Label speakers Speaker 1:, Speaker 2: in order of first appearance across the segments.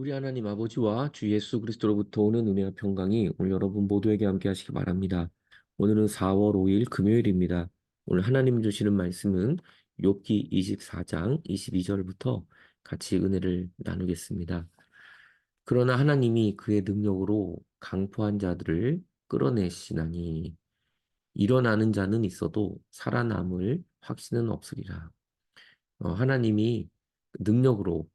Speaker 1: 우리 하나님 아버지와 주 예수 그리스도로부터 오는 은혜와 평강이 오늘 여러분 모두에게 함께 하시기 바랍니다. 오늘은 4월 5일 금요일입니다. 오늘 하나님 주시는 말씀은 욥기 24장 22절부터 같이 은혜를 나누겠습니다. 그러나 하나님이 그의 능력으로 강포한 자들을 끌어내시나니 일어나는 자는 있어도 살아남을 확신은 없으리라. 어, 하나님이 능력으로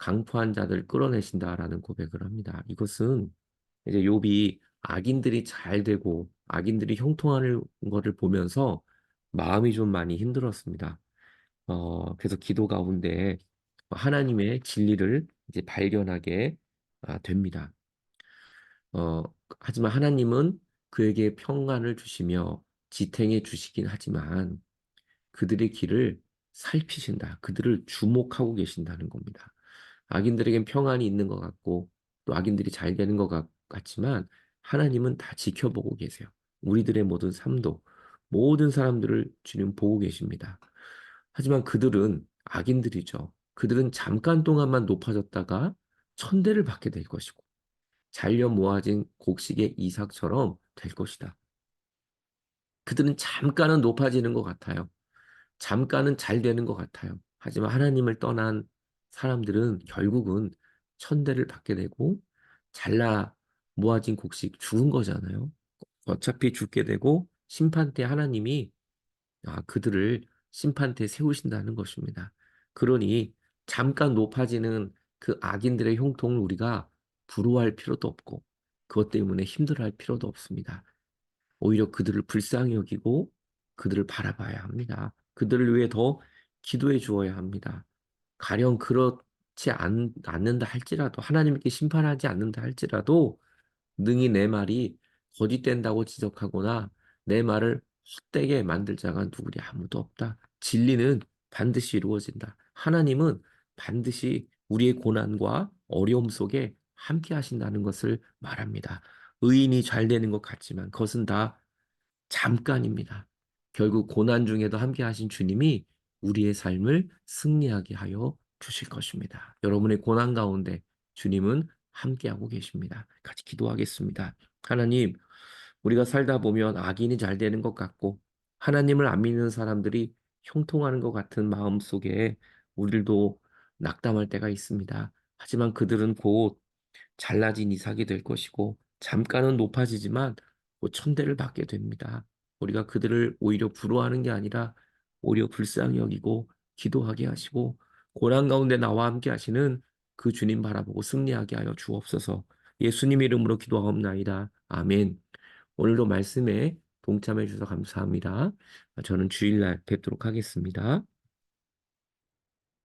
Speaker 1: 강포한 자들 끌어내신다라는 고백을 합니다. 이것은 이제 욥이 악인들이 잘 되고 악인들이 형통하는 것을 보면서 마음이 좀 많이 힘들었습니다. 어, 그래서 기도 가운데 하나님의 진리를 이제 발견하게 아, 됩니다. 어, 하지만 하나님은 그에게 평안을 주시며 지탱해 주시긴 하지만 그들의 길을 살피신다. 그들을 주목하고 계신다는 겁니다. 악인들에겐 평안이 있는 것 같고 또 악인들이 잘 되는 것 같, 같지만 하나님은 다 지켜보고 계세요. 우리들의 모든 삶도 모든 사람들을 주님 보고 계십니다. 하지만 그들은 악인들이죠. 그들은 잠깐 동안만 높아졌다가 천대를 받게 될 것이고 잘려 모아진 곡식의 이삭처럼 될 것이다. 그들은 잠깐은 높아지는 것 같아요. 잠깐은 잘 되는 것 같아요. 하지만 하나님을 떠난 사람들은 결국은 천대를 받게 되고 잘라 모아진 곡식 죽은 거잖아요. 어차피 죽게 되고 심판 때 하나님이 아, 그들을 심판 때 세우신다는 것입니다. 그러니 잠깐 높아지는 그 악인들의 형통을 우리가 부러워할 필요도 없고 그것 때문에 힘들어할 필요도 없습니다. 오히려 그들을 불쌍히 여기고 그들을 바라봐야 합니다. 그들을 위해 더 기도해 주어야 합니다. 가령 그렇지 않, 않는다 할지라도 하나님께 심판하지 않는다 할지라도 능히 내 말이 거짓된다고 지적하거나 내 말을 헛되게 만들 자가 누구리 아무도 없다. 진리는 반드시 이루어진다. 하나님은 반드시 우리의 고난과 어려움 속에 함께 하신다는 것을 말합니다. 의인이 잘 되는 것 같지만 그것은 다 잠깐입니다. 결국 고난 중에도 함께 하신 주님이 우리의 삶을 승리하게 하여 주실 것입니다. 여러분의 고난 가운데 주님은 함께하고 계십니다. 같이 기도하겠습니다. 하나님, 우리가 살다 보면 악인이 잘 되는 것 같고 하나님을 안 믿는 사람들이 형통하는 것 같은 마음 속에 우리도 낙담할 때가 있습니다. 하지만 그들은 곧 잘나진 이삭이 될 것이고 잠깐은 높아지지만 곧 천대를 받게 됩니다. 우리가 그들을 오히려 부러워하는 게 아니라 오히려 불쌍히 여기고 기도하게 하시고 고난 가운데 나와 함께 하시는 그 주님 바라보고 승리하게 하여 주옵소서. 예수님 이름으로 기도하옵나이다. 아멘. 오늘도 말씀에 동참해 주셔서 감사합니다. 저는 주일날 뵙도록 하겠습니다.